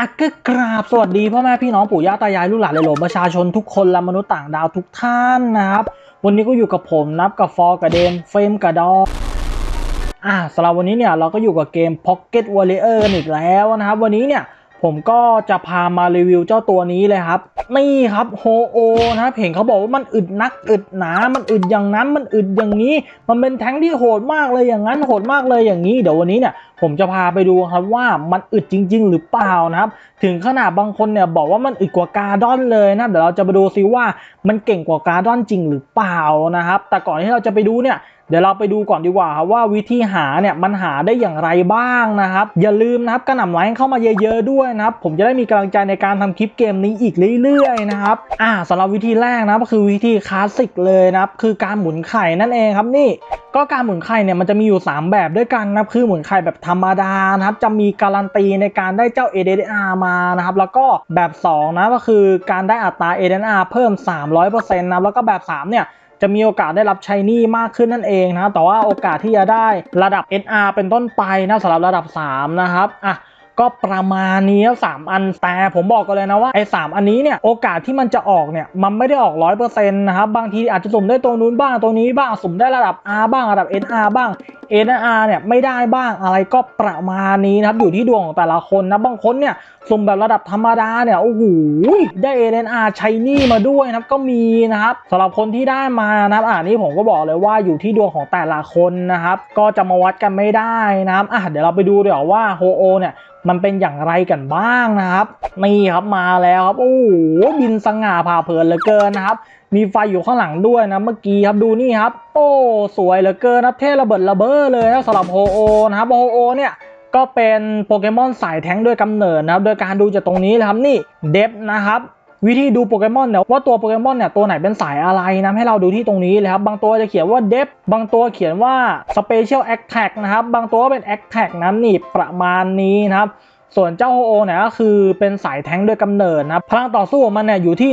อักก็กราบสวัสดีพ่อแม่พี่น้องปู่ย่าตายายลูกหลานเลยหลงประชาชนทุกคนและมนุษย์ต่างดาวทุกท่านนะครับ วันนี้ก็อยู่กับผมนับกับฟอร์กับเดมเฟรมกับดออ่าสำหรับวันนี้เนี่ยเราก็อยู่กับเกม Pocket Warrior กันอีกแล้วนะครับ วันนี้เนี่ยผมก็จะพามารีวิวเจ้าตัวนี้เลยครับ นี่ครับโฮโอนะครับเห็นเขาบอกว่ามันอึดนักอึดหนา มันอึดอย่างนั้นมันอึดอย่างนี้ มันเป็นแท้งที่โหดมากเลยอย่างนั้นโหดมากเลยอย่างนี้ เดี๋ยววันนี้เนี่ย ผมจะพาไปดูครับว่ามันอึดจริง ๆ หรือเปล่านะครับ ถึงขนาดบางคนเนี่ยบอกว่ามันอึดกว่าการดอนเลยนะเดี๋ยวเราจะไปดูซิว่ามันเก่งกว่าการดอนจริงหรือเปล่านะครับ แต่ก่อนที่เราจะไปดูเนี่ยเดี๋ยวเราไปดูก่อนดีกว่าครับว่าวิธีหาเนี่ยมันหาได้อย่างไรบ้างนะครับ อย่าลืมนะครับกระหน่ำไลค์เข้ามาเยอะ ๆ ด้วยนะครับ ผมจะได้มีกำลังใจในการทำคลิปเกมนี้อีกเรื่อยๆนะครับอ่าสำหรับวิธีแรกนะก็คือวิธีคลาสสิกเลยนะครับคือการหมุนไข่นั่นเองครับนี่ก็การหมุนไข่เนี่ยมันจะมีอยู่ 3 แบบด้วยกันนะคือหมุนไข่แบบธรรมดานะครับจะมีการันตีในการได้เจ้า ADR มานะครับแล้วก็แบบ 2 นะก็คือการได้อัตรา ADR เพิ่ม 300%นะครับแล้วก็แบบ 3 เนี่ยจะมีโอกาสได้รับชายนี่มากขึ้นนั่นเองนะแต่ว่าโอกาสที่จะได้ระดับ NR เป็นต้นไปนะสำหรับระดับ 3 นะครับอะ ก็ประมาณนี้สามอันแต่ผมบอกกันเลยนะว่าไอ้สามอันนี้เนี่ยโอกาสที่มันจะออกเนี่ยมันไม่ได้ออกร้อยเปอร์เซ็นต์นะครับบางทีอาจจะสุ่มได้ตรงนู้นบ้างตรงนี้บ้างสุ่มได้ระดับ R บ้างระดับ NR บ้าง NR เนี่ยไม่ได้บ้างอะไรก็ประมาณนี้นะครับอยู่ที่ดวงของแต่ละคนนะบางคนเนี่ยสุ่มแบบระดับธรรมดาเนี่ยโอ้โหได้ NR ช้หนี่มาด้วยนะครับก็มีนะครับสำหรับคนที่ได้มานะครับอ่านี่ผมก็บอกเลยว่าอยู่ที่ดวงของแต่ละคนนะครับก็จะมาวัดกันไม่ได้นะครับอะเดี๋ยวเราไปดูเดี๋ยวว่าโฮโอเนี่ย มันเป็นอย่างไรกันบ้างนะครับนี่ครับมาแล้วครับโอ้โหบินสง่าผ่าเผยเหลือเกินนะครับ มีไฟอยู่ข้างหลังด้วยนะเมื่อกี้ครับดูนี่ครับ โอ้สวยเหลือเกินนะเท่ระเบิดระเบ้อเลยนะสำหรับโฮโอนะครับโฮโอเนี่ยก็เป็นโปเกมอนสายแท้งด้วยกำเนิดนะครับ โดยการดูจากตรงนี้เลยครับนี่เดฟนะครับ วิธีดูโปเกมอนเนี่ยว่าตัวโปเกมอนเนี่ยตัวไหนเป็นสายอะไรนะให้เราดูที่ตรงนี้เลยครับบางตัวจะเขียนว่าเดฟบางตัวเขียนว่า Special Attack นะครับบางตัวก็เป็น Attack นะนี่ประมาณนี้นะครับส่วนเจ้าโฮโอเนี่ยก็คือเป็นสายแท้งด้วยกำเนิดนะพลังต่อสู้ของมันเนี่ยอยู่ที่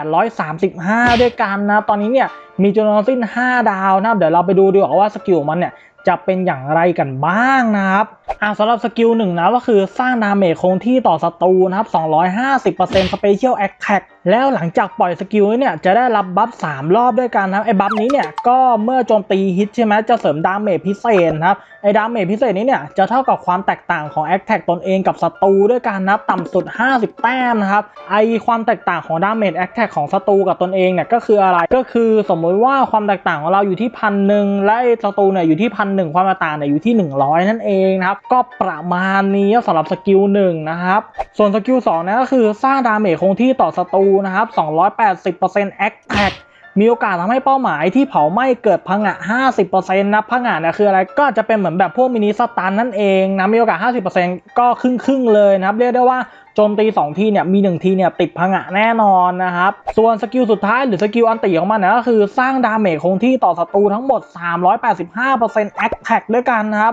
11,835 ด้วยกันนะตอนนี้เนี่ยมีจำนวนสิ้น 5 ดาวนะเดี๋ยวเราไปดูดีกว่าว่าสกิลของมันเนี่ย จะเป็นอย่างไรกันบ้างนะครับอ่าสำหรับสกิลหนึ่งนะก็คือสร้างดาเมจคงที่ต่อศัตรูนะครับ250% Special Attack แล้วหลังจากปล่อยสกิลนี้เนี่ยจะได้รับบัฟ3รอบด้วยกันครับไอ้บัฟนี้เนี่ยก็เมื่อโจมตีฮิตใช่ไหมจะเสริมดาเมจพิเศษครับไอ้ดาเมจพิเศษนี้เนี่ยจะเท่ากับความแตกต่างของ a อ t a c ตนเองกับศัตรูด้วยกันนับต่ำสุด 50 แต้มนะครับไอความแตกต่างของดาเมจ a อ t a c ของศัตรูกับตนเองเนี่ยก็คืออะไรก็คือสมมุติว่าความแตกต่างของเราอยู่ที่พันหนึ่งและไอ้ศัตรูเนี่ยอยู่ที่พันหนึ่งความแตกต่างเนี่ยอยู่ที่ 100 นั่นเองนะครับก็ประมาณนี้สำหรับสกิลหนึ่งนะครับส่วนสกิล2เนี่ยก็คือสร้างดาเมจคงที่ต่อศัตรูนะครับ 280% Attack มีโอกาสทำให้เป้าหมายที่เผาไหม้เกิดพังงะ50%นะพังงะเนี่ยคืออะไรก็จะเป็นเหมือนแบบพวกมินิสตันนั่นเองนะมีโอกาส 50%ก็ครึ่งครึ่งๆเลยนะครับเรียกได้ว่าโจมตี 2 ทีเนี่ยมี 1 ทีเนี่ยติดพังงะแน่นอนนะครับ ส่วนสกิลสุดท้ายหรือสกิลอันติของมันเนี่ยก็คือสร้างดาเมจคงที่ต่อศัตรูทั้งหมด 385% Attack ด้วยกันนะครับ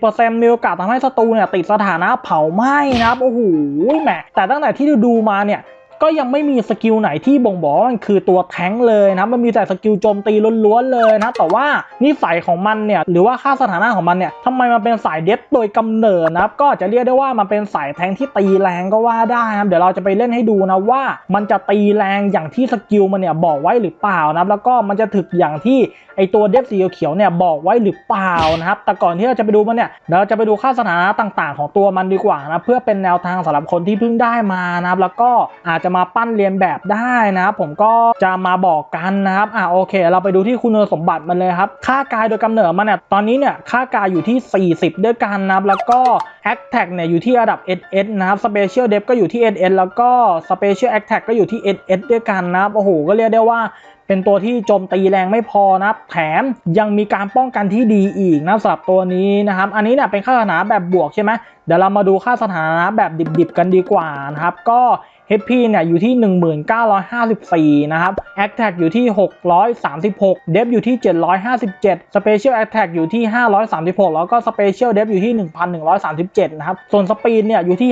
70%มีโอกาสทำให้ศัตรูเนี่ยติดสถานะเผาไหม้นะครับโอ้โหแหมแต่ตั้งแต่ที่ดูๆมาเนี่ย ก็ยังไม่มีสกิลไหนที่บ่งบอกว่ามันคือตัวแท้งเลยนะมันมีแต่สกิลโจมตีล้วนๆเลยนะแต่ว่านิสัยของมันเนี่ยหรือว่าค่าสถานะของมันเนี่ยทำไมมันเป็นสายเดฟโดยกำเนิดนะครับก็จะเรียกได้ว่ามันเป็นสายแท้งที่ตีแรงก็ว่าได้นะเดี๋ยวเราจะไปเล่นให้ดูนะว่า มันจะตีแรงอย่างที่สกิลมันเนี่ยบอกไว้หรือเปล่านะแล้วก็มันจะถึกอย่างที่ไอตัวเดฟสีเขียวเนี่ยบอกไว้หรือเปล่านะครับแต่ก่อนที่เราจะไปดูมันเนี่ยเดี๋ยวเราจะไปดูค่าสถานะต่าง ๆ ของตัวมันดีกว่านะเพื่อเป็นแนวทางสำหรับคนที่เพิ่งได้มานะครับแล้วก็อาจจะมาปั้นเรียนแบบได้นะครับผมก็จะมาบอกกันนะครับอ่าโอเค เราไปดูที่คุณสมบัติมันเลยครับ ค่ากายโดยกำเนิดมันเนี่ยตอนนี้เนี่ยค่ากายอยู่ที่ 40 ด้วยกันนะครับแล้วก็ a t t a c เนี่ยอยู่ที่ระดับ SS นะครับ Special Depth ก็อยู่ที่ SS แล้วก็ Special Attack ก็อยู่ที่ SS ด้วยกันนะครับโอ้โหก็เรียกได้ว่าเป็นตัวที่โจมตีแรงไม่พอนะครับ แถมยังมีการป้องกันที่ดีอีกนะสำหรับตัวนี้นะครับ อันนี้เนี่ยเป็นค่าสถานะแบบบวกใช่ไหมเดี๋ยวเรามาดูค่าสถานะแบบดิบๆกันดีกว่านะครับ ก็ HP เนี่ยอยู่ที่ 1954 นะครับ Attack อยู่ที่ 636 Depth อยู่ที่ 757 Special Attack อยู่ที่ 536 แล้วก็ Special Depth อยู่ที่ 1137 นะครับ ส่วน Speed เนี่ยอยู่ที่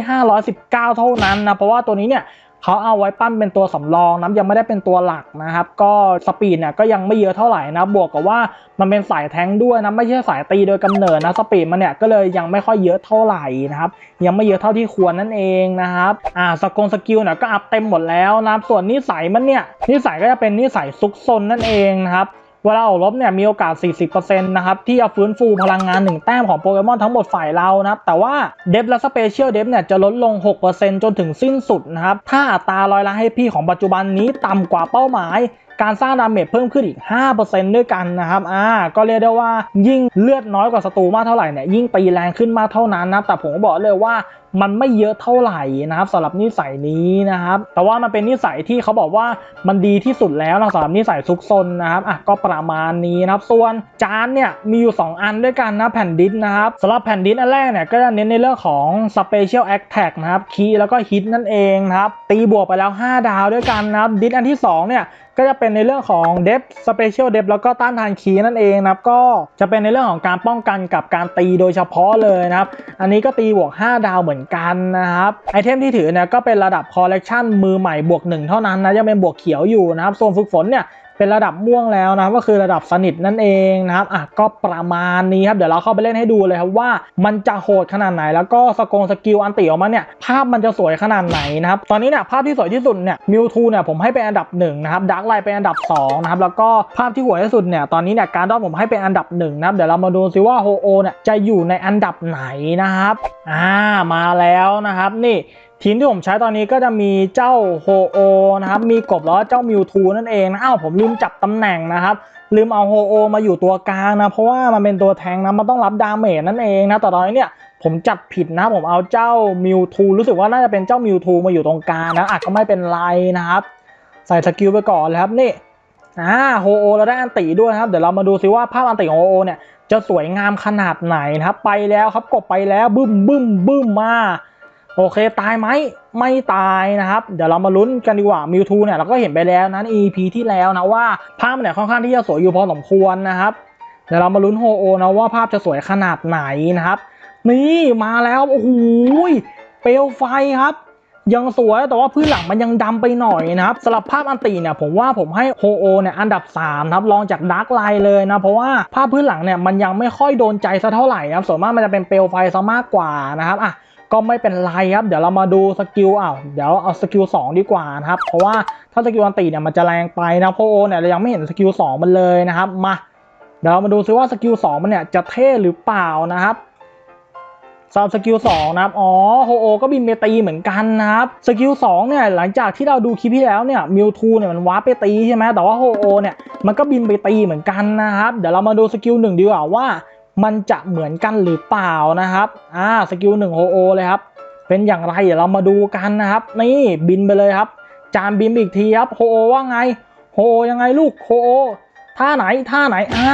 519 เท่านั้นนะ เพราะว่าตัวนี้เนี่ย เขาเอาไว้ปั้นเป็นตัวสำรองนะยังไม่ได้เป็นตัวหลักนะครับ ก็สปีดเนี่ยก็ยังไม่เยอะเท่าไหร่นะบวกกับว่ามันเป็นสายแทงด้วยนะไม่ใช่สายตีโดยกำเนิดนะสปีดมันเนี่ยก็เลยยังไม่ค่อยเยอะเท่าไหร่นะครับยังไม่เยอะเท่าที่ควรนั่นเองนะครับอ่าสกงสกิลเนี่ยก็อัพเต็มหมดแล้วนะส่วนนิสัยมันเนี่ยนิสัยก็จะเป็นนิสัยซุกซนนั่นเองนะครับ เวลาออกรบเนี่ยมีโอกาส 40%นะครับที่จะฟื้นฟูพลังงาน 1 แต้มของโปเกมอนทั้งหมดฝ่ายเรานะครับแต่ว่าเดฟและสเปเชียลเดฟเนี่ยจะลดลง 6%จนถึงสิ้นสุดนะครับถ้าอัตราลอยละให้พี่ของปัจจุบันนี้ต่ำกว่าเป้าหมาย การสร้างดาเมจเพิ่มขึ้นอีก 5%ด้วยกันนะครับอ่าก็เรียกได้ว่ายิ่งเลือดน้อยกว่าศัตรูมากเท่าไหร่เนี่ยยิ่งตีแรงขึ้นมากเท่านั้นนะแต่ผมก็บอกเลยว่ามันไม่เยอะเท่าไหร่นะครับสำหรับนิสัยนี้นะครับ แต่ว่ามันเป็นนิสัยที่เขาบอกว่ามันดีที่สุดแล้วนะสำหรับนิสัยซุกซนนะครับอะก็ประมาณนี้นะครับ ส่วนจานเนี่ยมีอยู่ 2 อันด้วยกันนะแผ่นดินนะครับสำหรับแผ่นดินอันแรกเนี่ยก็จะเน้นในเรื่องของ Special Attack นะครับคีย์แล้วก็ฮิตนั่นเองนะครับ ตีบวกไปแล้ว 5 ดาวด้วยกันนะครับดิสอันที่สองเนี่ย ก็จะเป็นในเรื่องของเดฟสเปเชียลเดฟแล้วก็ต้านทานคีย์นั่นเองนะครับก็จะเป็นในเรื่องของการป้องกันกับการตีโดยเฉพาะเลยนะครับ อันนี้ก็ตีบวก 5 ดาวเหมือนกันนะครับไอเทมที่ถือเนี่ยก็เป็นระดับคอลเลกชันมือใหม่บวก 1 เท่านั้นนะยังเป็นบวกเขียวอยู่นะครับส่วนฝึกฝนเนี่ย เป็นระดับม่วงแล้วนะครับก็คือระดับสนิทนั่นเองนะครับอะก็ประมาณนี้ครับเดี๋ยวเราเข้าไปเล่นให้ดูเลยครับว่า มันจะโหดขนาดไหน แล้วก็สกงสกิลอันติออกมาเนี่ยภาพมันจะสวยขนาดไหนนะครับตอนนี้เนี่ยภาพที่สวยที่สุดเนี่ยมิวทูเนี่ยผมให้เป็นอันดับหนึ่งนะครับดักไลเป็นอันดับสองนะครับแล้วก็ภาพที่สวยที่สุดเนี่ยตอนนี้เนี่ยการดอผมให้เป็นอันดับหนึ่งนะครับเดี๋ยวเรามาดูซิว่าโฮโอเนี่ยจะอยู่ในอันดับไหนนะครับอ่ามาแล้วนะครับนี่ ทีมที่ผมใช้ตอนนี้ก็จะมีเจ้าโฮโอนะครับ มีกบแล้วเจ้ามิวทูนั่นเองนะอ้าวผมลืมจับตำแหน่งนะครับ ลืมเอาโฮโอมาอยู่ตัวกลางนะ เพราะว่ามันเป็นตัวแทงนะ มันต้องรับดาเมจนั่นเองนะ แต่ตอนนี้เนี่ยผมจัดผิดนะ ผมเอาเจ้ามิวทูรู้สึกว่าน่าจะเป็นเจ้ามิวทูมาอยู่ตรงกลางนะอาจก็ไม่เป็นไรนะครับ ใส่สกิลไปก่อนเลยครับนี่อ่าโฮโอเราได้อันติด้วยนะครับ เดี๋ยวเรามาดูซิว่าภาพอันติของโฮโอเนี่ยจะสวยงามขนาดไหนนะครับ ไปแล้วครับกบไปแล้วบึ้มบึ้มบึ้มมา โอเคตายไหมไม่ตายนะครับ เดี๋ยวเรามาลุ้นกันดีกว่ามิวทูเนี่ยเราก็เห็นไปแล้วนั้น EP ที่แล้วนะว่าภาพเนี่ยค่อนข้างที่จะสวยอยู่พอสมควรนะครับเดี๋ยวเรามาลุ้นโฮโอนะว่าภาพจะสวยขนาดไหนนะครับ นี่มาแล้วโอ้โหเปลวไฟครับ ยังสวยแต่ว่าพื้นหลังมันยังดำไปหน่อยนะครับสำหรับภาพอันตีเนี่ยผมว่าผมให้โฮโอเนี่ยอันดับ3ครับรองจากดาร์กไลน์เลยนะเพราะว่าภาพพื้นหลังเนี่ยมันยังไม่ค่อยโดนใจสักเท่าไหร่นะครับส่วนมากมันจะเป็นเปลวไฟซะมากกว่านะครับอะ ก็ไม่เป็นไรครับ เดี๋ยวเรามาดูสกิลอ้าวเดี๋ยวเอาสกิล2ดีกว่านะครับ เพราะว่าถ้าสกิลอันตีเนี่ยมันจะแรงไปนะเพราะโอเนี่ยเรายังไม่เห็นสกิล2มันเลยนะครับ มาเดี๋ยวเรามาดูซิว่าสกิล2มันเนี่ยจะเท่หรือเปล่านะครับสำหรับสกิล2นะครับ อ๋อ โฮโอ ก็บินไปตีเหมือนกันนะครับ สกิล2เนี่ย หลังจากที่เราดูคลิปที่แล้วเนี่ย มิวทูเนี่ยมันวาร์ปไปตีใช่ไหมแต่ว่าโฮโอเนี่ย มันก็บินไปตีเหมือนกันนะครับ เดี๋ยวเรามาดูสกิล1ดีกว่าว่า มันจะเหมือนกันหรือเปล่านะครับอ่าสกิลหนึ่งโฮโอเลยครับ เป็นอย่างไรเดี๋ยวเรามาดูกันนะครับ นี่บินไปเลยครับ จานบินอีกทีครับโฮโอว่าไงโฮโอยังไงลูกโฮโอท่าไหนท่าไหนอ่า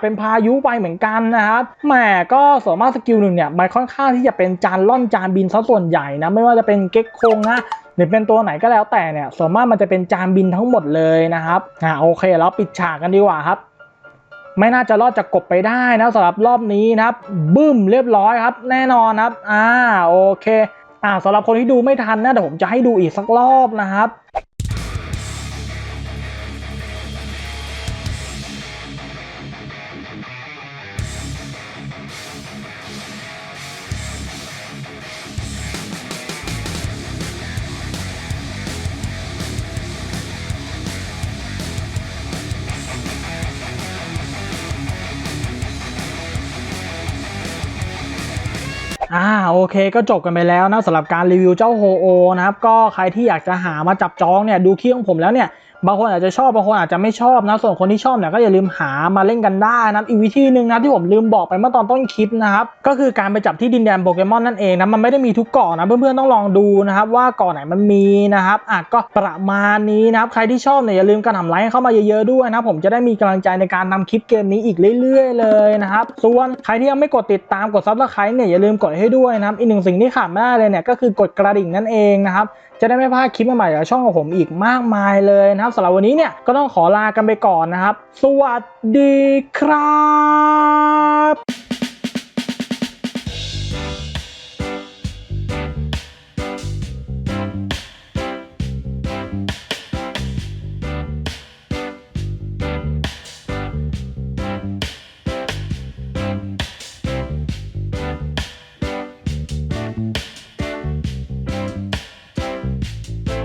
เป็นพายุไปเหมือนกันนะครับแหมก็ส่วนมากสกิลหนึ่งเนี่ยมันค่อนข้างที่จะเป็นจานล่อนจานบินซะส่วนใหญ่นะไม่ว่าจะเป็นเก็กโคงนะหรือเป็นตัวไหนก็แล้วแต่เนี่ยส่วนมากมันจะเป็นจานบินทั้งหมดเลยนะครับอ่าโอเคแล้วปิดฉากกันดีกว่าครับ ไม่น่าจะรอดจากกบไปได้นะสำหรับรอบนี้นะครับบึ้มเรียบร้อยครับ แน่นอนครับ อ่าโอเคอ่าสำหรับคนที่ดูไม่ทันนะเดี๋ยวผมจะให้ดูอีกสักรอบนะครับ อ่าโอเคก็จบกันไปแล้วนะสำหรับการรีวิวเจ้าโฮโอนะครับก็ใครที่อยากจะหามาจับจองเนี่ยดูคลิปของผมแล้วเนี่ย บางคนอาจจะชอบบางคนอาจจะไม่ชอบนะ ส่วนคนที่ชอบเนี่ยก็อย่าลืมหามาเล่นกันได้นะอีกวิธีหนึ่งนะที่ผมลืมบอกไปเมื่อตอนต้นคลิปนะครับก็คือการไปจับที่ดินแดนโปเกมอนนั่นเองนะมันไม่ได้มีทุกเกาะนะเพื่อนๆต้องลองดูนะครับว่าเกาะไหนมันมีนะครับอะก็ประมาณนี้นะครับใครที่ชอบเนี่ยอย่าลืมการทำไลค์เข้ามาเยอะๆด้วยนะผมจะได้มีกำลังใจในการทำคลิปเกมนี้อีกเรื่อย ๆ เลยนะครับส่วนใครที่ยังไม่กดติดตามกดซับสไครต์เนี่ยอย่าลืมกดให้ด้วยนะครับอีกหนึ่งสิ่งที่ขาดไม่ได้เลยเนี่ยก็คือกดกระดิ่งนั่นเองนะครับจะได้ไม่พลาดคลิปใหม่ๆจากช่องของผมอีกมากมายเลยครับสำหรับวันนี้เนี่ยก็ต้องขอลากันไปก่อนนะครับ สวัสดีครับ